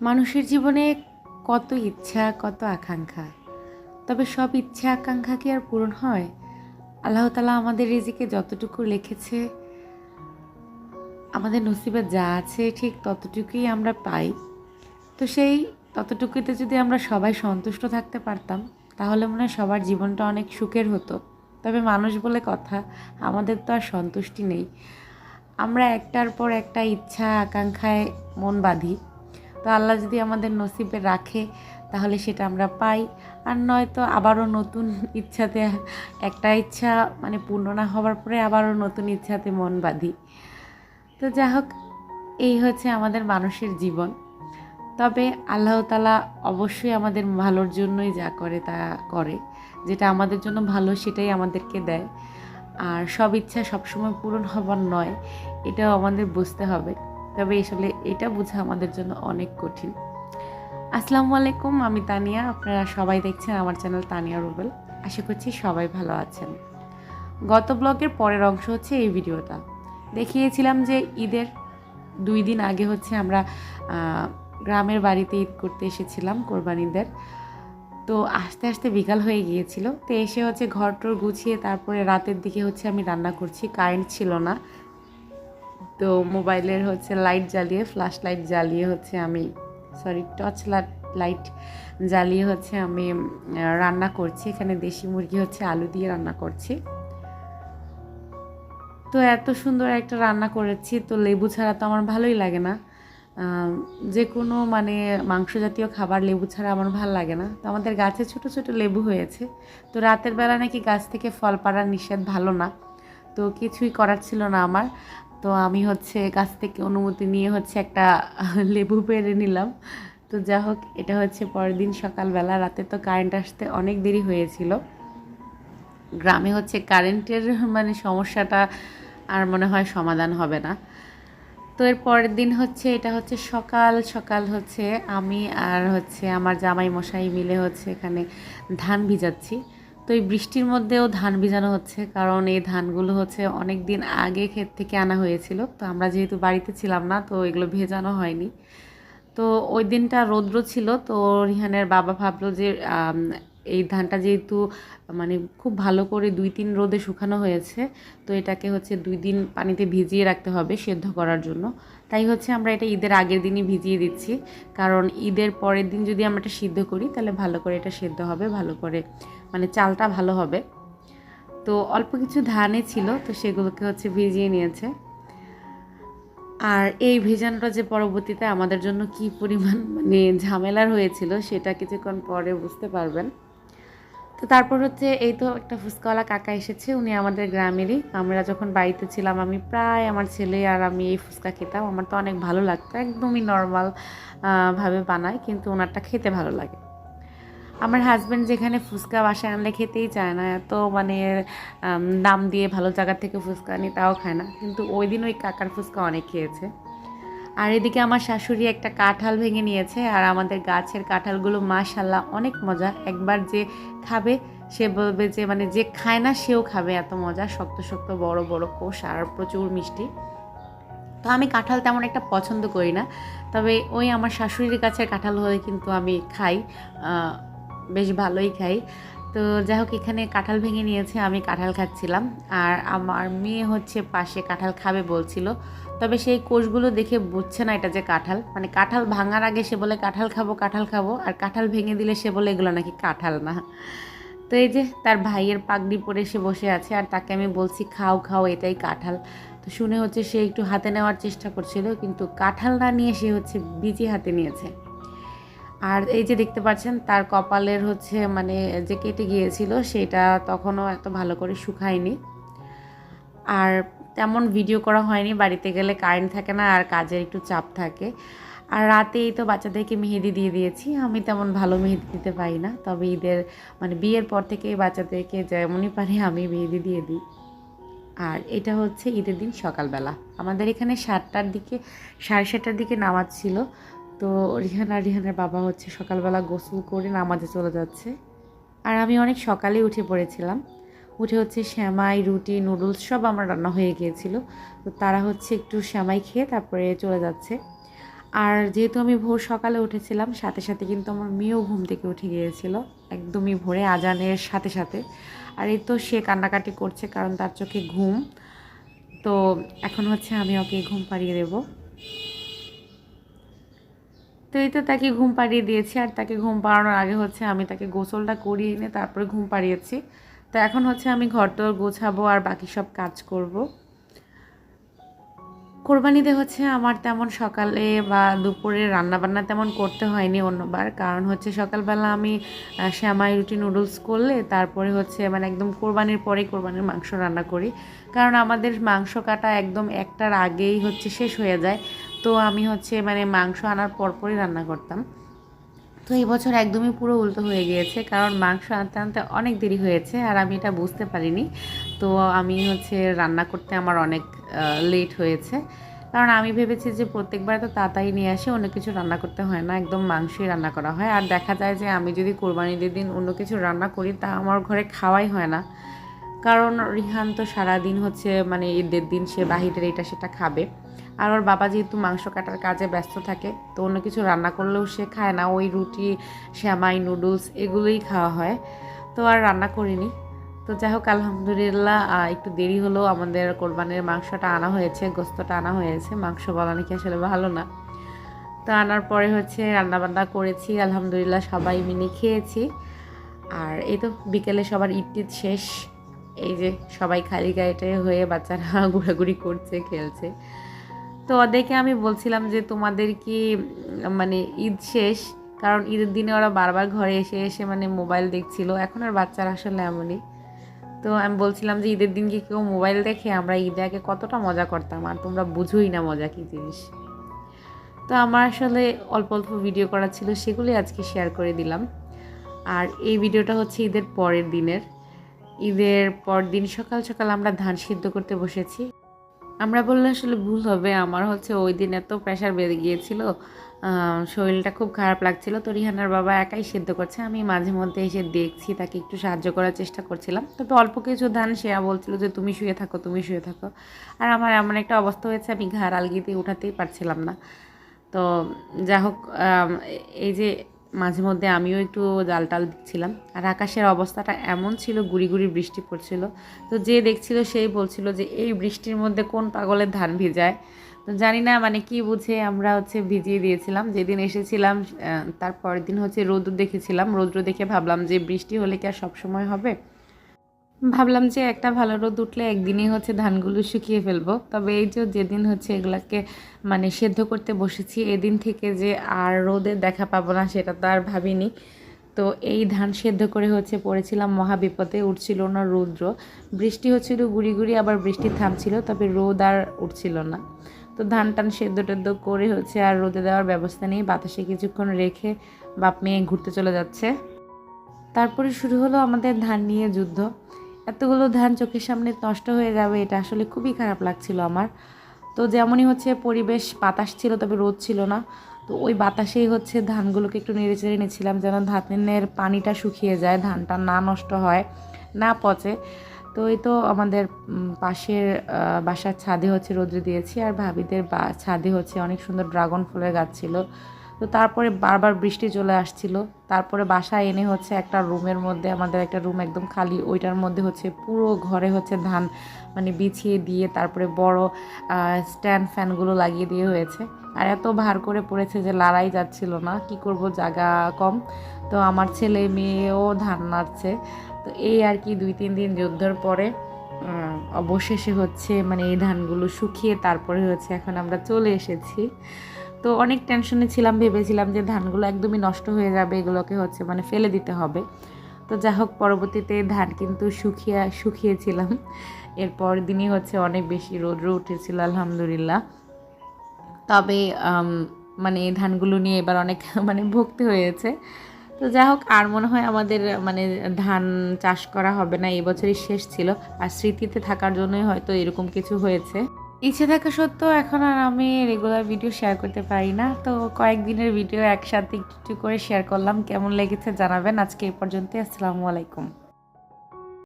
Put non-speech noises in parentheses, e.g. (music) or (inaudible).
মানুষের জীবনে কত ইচ্ছা, কত আকাঙ্ক্ষা। তবে সব ইচ্ছা, আকাঙ্ক্ষা কি আর পূরণ হয়? আল্লাহ তালা আমাদের রিজিকে যতটুকু লিখেছে, আমাদের নসিবে যা আছে ঠিক ততটুকুই আমরা পাই। তো সেই ততটুকুতে যদি আমরা সবাই সন্তুষ্ট থাকতে পারতাম, তাহলে মনে হয় সবার জীবনটা অনেক সুখের হতো। তবে মানুষ বলে কথা, আমাদের তো আর সন্তুষ্টি নেই। আমরা একটার পর একটা ইচ্ছা, আকাঙ্ক্ষায় মন বাঁধি। তো আল্লাহ যদি আমাদের নসিবে রাখে, তাহলে সেটা আমরা পাই। আর নয়তো আবারও নতুন ইচ্ছাতে, একটা ইচ্ছা মানে পূর্ণ না হওয়ার পরে আবারও নতুন ইচ্ছাতে মন বাঁধি। তো যা হোক, এই হচ্ছে আমাদের মানুষের জীবন। তবে আল্লাহ তালা অবশ্যই আমাদের ভালোর জন্যই যা করে তা করে। যেটা আমাদের জন্য ভালো, সেটাই আমাদেরকে দেয়। আর সব ইচ্ছা সবসময় পূরণ হবার নয়, এটাও আমাদের বুঝতে হবে। তবে আসলে এটা বোঝা আমাদের জন্য অনেক কঠিন। আসসালামু আলাইকুম, আমি তানিয়া। আপনারা সবাই দেখছেন আমার চ্যানেল তানিয়া রুবেল। আশা করছি সবাই ভালো আছেন। গত ব্লগের পরের অংশ হচ্ছে এই ভিডিওটা। দেখিয়েছিলাম যে ঈদের দুই দিন আগে হচ্ছে আমরা গ্রামের বাড়িতে ঈদ করতে এসেছিলাম কোরবানিদের। তো আস্তে আস্তে বিকাল হয়ে গিয়েছিল। তো এসে হচ্ছে ঘর টর গুছিয়ে তারপরে রাতের দিকে হচ্ছে আমি রান্না করছি। কারেন্ট ছিল না। তো মোবাইলের হচ্ছে লাইট জ্বালিয়ে ফ্ল্যাশ লাইট জ্বালিয়ে হচ্ছে আমি সরি টর্চ লাইট জ্বালিয়ে হচ্ছে আমি রান্না করছি। এখানে দেশি মুরগি হচ্ছে আলু দিয়ে রান্না করছি। তো এত সুন্দর একটা রান্না করেছি। তো লেবু ছাড়া তো আমার ভালোই লাগে না। যে কোনো মানে মাংস জাতীয় খাবার লেবু ছাড়া আমার ভালো লাগে না। তো আমাদের গাছে ছোট ছোট লেবু হয়েছে। তো রাতের বেলা নাকি গাছ থেকে ফল পাড়ার নিষেধ ভালো না। তো কিছুই করার ছিল না আমার। তো আমি হচ্ছে গাছ থেকে অনুমতি নিয়ে হচ্ছে একটা (laughs) লেবু পেরে নিলাম। তো যা হোক, এটা হচ্ছে পরের দিন সকালবেলা। রাতে তো কারেন্ট আসতে অনেক দেরি হয়েছিল। গ্রামে হচ্ছে কারেন্টের মানে সমস্যাটা আর মনে হয় সমাধান হবে না। তো এর পরের দিন হচ্ছে, এটা হচ্ছে সকাল সকাল হচ্ছে আমি আর হচ্ছে আমার জামাই মশাই মিলে হচ্ছে এখানে ধান ভিজাচ্ছি। তো এই বৃষ্টির মধ্যেও ধান ভিজানো হচ্ছে, কারণ এই ধানগুলো হচ্ছে অনেক দিন আগে ক্ষেত থেকে আনা হয়েছিল। তো আমরা যেহেতু বাড়িতে ছিলাম না, তো এগুলো ভেজানো হয়নি। তো ওই দিনটা রৌদ্র ছিল, তো রিহানের বাবা ভাবলো যে এই ধানটা যেহেতু মানে খুব ভালো করে দুই তিন রোদে শুকানো হয়েছে, তো এটাকে হচ্ছে দুই দিন পানিতে ভিজিয়ে রাখতে হবে সেদ্ধ করার জন্য। তাই হচ্ছে আমরা এটা ঈদের আগের দিনই ভিজিয়ে দিচ্ছি। কারণ ঈদের পরের দিন যদি আমরা এটা সিদ্ধ করি, তাহলে ভালো করে এটা সেদ্ধ হবে, ভালো করে মানে চালটা ভালো হবে। তো অল্প কিছু ধানে ছিল, তো সেগুলোকে হচ্ছে ভিজিয়ে নিয়েছে। আর এই ভেজানোটা যে পরবর্তীতে আমাদের জন্য কি পরিমাণ মানে ঝামেলার হয়েছিল, সেটা কিছুক্ষণ পরে বুঝতে পারবেন। তো তারপর হচ্ছে এই তো একটা ফুচকাওয়ালা কাকা এসেছে, উনি আমাদের গ্রামেরই। আমরা যখন বাড়িতে ছিলাম, আমি প্রায় আমার ছেলে আর আমি এই ফুচকা খেতাম। আমার তো অনেক ভালো লাগতো, একদমই নর্মাল ভাবে বানায়, কিন্তু ওনারটা খেতে ভালো লাগে। আমার হাজব্যান্ড যেখানে ফুচকা বাসায় আনলে খেতেই চায় না, এত মানে দাম দিয়ে ভালো জায়গা থেকে ফুচকা আনি, তাও খায় না। কিন্তু ওই দিন ওই কাকার ফুচকা অনেক খেয়েছে। আর এদিকে আমার শাশুড়ি একটা কাঁঠাল ভেঙে নিয়েছে, আর আমাদের গাছের কাঁঠালগুলো মাশাল্লাহ অনেক মজা। একবার যে খাবে, সে বলবে যে মানে যে খায় না, সেও খাবে, এত মজা, শক্ত শক্ত, বড় বড় কোষ আর প্রচুর মিষ্টি। তো আমি কাঁঠাল তেমন একটা পছন্দ করি না, তবে ওই আমার শাশুড়ির কাছের কাঁঠাল হলে কিন্তু আমি খাই বেশ ভালোই খাই। তো যাই হোক এখানে কাঁঠাল ভেঙে নিয়েছে, আমি কাঁঠাল খাচ্ছিলাম। আর আমার মেয়ে হচ্ছে পাশে কাঁঠাল খাবে বলছিল। তবে সেই কোষগুলো দেখে বুঝছে না এটা যে কাঁঠাল। মানে কাঁঠাল ভাঙার আগে সে বলে, কাঁঠাল খাব কাঁঠাল খাব। আর কাঁঠাল ভেঙে দিলে সে বলে, এগুলো নাকি কাঁঠাল না। তো এই যে তার ভাইয়ের পাগড়ি পরে সে বসে আছে, আর তাকে আমি বলছি, খাও খাও, এটাই কাঁঠাল। তো শুনে হচ্ছে সে একটু হাতে নেওয়ার চেষ্টা করছিল, কিন্তু কাঁঠাল না নিয়ে সে হচ্ছে বিচি হাতে নিয়েছে। আর এই যে দেখতে পাচ্ছেন, তার কপালের হচ্ছে মানে যে কেটে গিয়েছিল, সেটা তখনও এত ভালো করে শুকায়নি। আর তেমন ভিডিও করা হয়নি, বাড়িতে গেলে কারেন্ট থাকে না আর কাজের একটু চাপ থাকে। আর রাতেই তো বাচ্চাদেরকে মেহেদি দিয়ে দিয়েছি, আমি তেমন ভালো মেহেদি দিতে পারি না। তবে ঈদের মানে বিয়ের পর থেকে বাচ্চাদেরকে যেমনই পারি, আমি মেহেদি দিয়ে দিই। আর এটা হচ্ছে ঈদের দিন সকালবেলা। আমাদের এখানে সাতটার দিকে, সাড়ে সাতটার দিকে নামাজ ছিল। তো রিহানা রিহানের বাবা হচ্ছে সকালবেলা গোসল করে নামাজে চলে যাচ্ছে। আর আমি অনেক সকালে উঠে পড়েছিলাম। উঠে হচ্ছে শ্যামাই রুটি, নুডলস সব আমার রান্না হয়ে গিয়েছিল। তো তারা হচ্ছে একটু শ্যামাই খেয়ে তারপরে চলে যাচ্ছে। আর যেহেতু আমি ভোর সকালে উঠেছিলাম, সাথে সাথে কিন্তু আমার মেয়েও ঘুম থেকে উঠে গিয়েছিল। একদমই ভোরে, আজানের সাথে সাথে। আর এই তো সে কান্নাকাটি করছে কারণ তার চোখে ঘুম। তো এখন হচ্ছে আমি ওকে ঘুম পাড়িয়ে দেবো। তো এই তো তাকে ঘুম পাড়িয়ে দিয়েছি আর তাকে ঘুম পাড়ানোর আগে হচ্ছে আমি তাকে গোসলটা করিয়ে এনে তারপরে ঘুম পাড়িয়েছি। তো এখন হচ্ছে আমি ঘরটোর গোছাবো আর বাকি সব কাজ করব। কোরবানিতে হচ্ছে আমার তেমন সকালে বা দুপুরে রান্নাবান্না তেমন করতে হয়নি অন্যবার। কারণ হচ্ছে সকালবেলা আমি শ্যামাই রুটি নুডলস করলে তারপরে হচ্ছে মানে একদম কোরবানির পরে কোরবানির মাংস রান্না করি। কারণ আমাদের মাংস কাটা একদম একটার আগেই হচ্ছে শেষ হয়ে যায়। তো আমি হচ্ছে মানে মাংস আনার পরপরই রান্না করতাম। তো এই বছর একদমই পুরো উল্টো হয়ে গিয়েছে, কারণ মাংস আনতে আনতে অনেক দেরি হয়েছে আর আমি এটা বুঝতে পারিনি। তো আমি হচ্ছে রান্না করতে আমার অনেক লেট হয়েছে। কারণ আমি ভেবেছি যে প্রত্যেকবার তো তাড়াতাড়ি নিয়ে আসে, অন্য কিছু রান্না করতে হয় না, একদম মাংসই রান্না করা হয়। আর দেখা যায় যে আমি যদি কোরবানিদের দিন অন্য কিছু রান্না করি, তা আমার ঘরে খাওয়াই হয় না। কারণ রিহান তো সারাদিন হচ্ছে মানে ঈদের দিন সে বাহিরের এটা সেটা খাবে। আর ওর বাবা যেহেতু মাংস কাটার কাজে ব্যস্ত থাকে, তো অন্য কিছু রান্না করলেও সে খায় না। ওই রুটি, শ্যামাই, নুডলস এগুলোই খাওয়া হয়। তো আর রান্না করিনি। তো যাই হোক, আলহামদুলিল্লাহ একটু দেরি হলেও আমাদের কোরবানির মাংসটা আনা হয়েছে গোস্তটা আনা হয়েছে। মাংস বলা নাকি আসলে ভালো না। তো আনার পরে হচ্ছে রান্নাবান্না করেছি, আলহামদুলিল্লাহ সবাই মিলে খেয়েছি। আর এই তো বিকেলে সবার ঈদ শেষ। এই যে সবাই খালি গায়েটে হয়ে বাচ্চারা (laughs) ঘোরাঘুরি করছে, খেলছে। তো ওদেরকে আমি বলছিলাম যে তোমাদের কি মানে ঈদ শেষ? কারণ ঈদের দিনে ওরা বারবার ঘরে এসে এসে মানে মোবাইল দেখছিল। এখন আর বাচ্চারা আসলে এমনই। তো আমি বলছিলাম যে ঈদের দিন কি কেউ মোবাইল দেখে, আমরা ঈদে আগে কতটা মজা করতাম, আর তোমরা বুঝোই না মজা কী জিনিস। তো আমার আসলে অল্প অল্প ভিডিও করা ছিল সেগুলি আজকে শেয়ার করে দিলাম। আর এই ভিডিওটা হচ্ছে ঈদের পরের দিনের। ঈদের পর দিন সকাল সকাল আমরা ধান সিদ্ধ করতে বসেছি। আমরা বললে আসলে ভুল হবে, আমার হচ্ছে ওই দিন এত প্রেশার বেড়ে গিয়েছিল শরীরটা খুব খারাপ লাগছিল। তো রিহানার বাবা একাই সিদ্ধ করছে, আমি মাঝে মধ্যে এসে দেখছি, তাকে একটু সাহায্য করার চেষ্টা করছিলাম। তবে অল্প কিছু ধান সে বলছিল যে, তুমি শুয়ে থাকো, তুমি শুয়ে থাকো। আর আমার এমন একটা অবস্থা হয়েছে, আমি ঘাড় আলগিতে উঠাতেই পারছিলাম না। তো যা হোক এই যে মাঝে মধ্যে আমিও একটু জাল টাল দিচ্ছিলাম। আর আকাশের অবস্থাটা এমন ছিল, গুড়ি গুড়ি বৃষ্টি পড়ছিল। তো যে দেখছিল সেই বলছিল যে, এই বৃষ্টির মধ্যে কোন পাগলের ধান ভিজায়? তো জানি না মানে কি বুঝে আমরা হচ্ছে ভিজিয়ে দিয়েছিলাম। যেদিন এসেছিলাম তারপর দিন হচ্ছে রৌদ্র দেখেছিলাম। রৌদ্র দেখে ভাবলাম যে, বৃষ্টি হলে কি আর সবসময় হবে? ভাবলাম যে একটা ভালো রোদ উঠলে একদিনই হচ্ছে ধানগুলো শুকিয়ে ফেলব। তবে এই যে যেদিন হচ্ছে এগুলাকে মানে সেদ্ধ করতে বসেছি, এদিন থেকে যে আর রোদে দেখা পাবো না সেটা তো আর ভাবিনি। তো এই ধান সেদ্ধ করে হচ্ছে পড়েছিলাম মহাবিপদে, উঠছিল না রৌদ্র। বৃষ্টি হচ্ছিল গুড়ি গুড়ি, আবার বৃষ্টি থামছিল, তবে রোদ আর উঠছিল না। তো ধান টান সেদ্ধ টেদ্ধ করে হচ্ছে আর রোদে দেওয়ার ব্যবস্থা নেই, বাতাসে কিছুক্ষণ রেখে বাপ মেয়ে ঘুরতে চলে যাচ্ছে। তারপরে শুরু হলো আমাদের ধান নিয়ে যুদ্ধ। এতগুলো ধান চোখের সামনে নষ্ট হয়ে যাবে, এটা আসলে খুবই খারাপ লাগছিল আমার। তো যেমনই হচ্ছে পরিবেশ বাতাস ছিল, তবে রোদ ছিল না। তো ওই বাতাসেই হচ্ছে ধানগুলোকে একটু নেড়ে চেড়ে নিয়েছিলাম যেন ধানের পানিটা শুকিয়ে যায়, ধানটা না নষ্ট হয়, না পচে। তো এই তো আমাদের পাশের বাসার ছাদে হচ্ছে রোদ্রে দিয়েছি, আর ভাবিদের বা, ছাদে হচ্ছে অনেক সুন্দর ড্রাগন ফুলের গাছ ছিল। তো তারপরে বারবার বৃষ্টি চলে আসছিল। তারপরে বাসায় এনে হচ্ছে একটা রুমের মধ্যে, আমাদের একটা রুম একদম খালি, ওইটার মধ্যে হচ্ছে পুরো ঘরে হচ্ছে ধান মানে বিছিয়ে দিয়ে তারপরে বড় স্ট্যান্ড ফ্যানগুলো লাগিয়ে দিয়ে হয়েছে। আর এত ভার করে পড়েছে যে লড়াই যাচ্ছিল না, কি করব, জায়গা কম। তো আমার ছেলে মেয়েও ধান নাড়ছে। তো এই আর কি দুই তিন দিন যুদ্ধের পরে অবশেষে হচ্ছে মানে এই ধানগুলো শুকিয়ে তারপরে হচ্ছে এখন আমরা চলে এসেছি। তো অনেক টেনশনে ছিলাম, ভেবেছিলাম যে ধানগুলো একদমই নষ্ট হয়ে যাবে, এগুলোকে হচ্ছে মানে ফেলে দিতে হবে। তো যা হোক, পরবর্তীতে ধান কিন্তু শুকিয়ে, শুকিয়েছিলাম। এরপর দিনই হচ্ছে অনেক বেশি রৌদ্র উঠেছিল, আলহামদুলিল্লাহ। তবে মানে ধানগুলো নিয়ে এবার অনেক (laughs) মানে ভক্তি হয়েছে। তো যাই হোক, আর মনে হয় আমাদের মানে ধান চাষ করা হবে না এবছরই শেষ ছিল। আর স্মৃতিতে থাকার জন্যই হয়তো এরকম কিছু হয়েছে। ইচ্ছে থাকা সত্ত্বেও এখন আর আমি রেগুলার ভিডিও শেয়ার করতে পারি না। তো কয়েকদিনের ভিডিও একসাথে একটু করে শেয়ার করলাম। কেমন লেগেছে জানাবেন। আজকে এ পর্যন্ত আসসালামু আলাইকুম।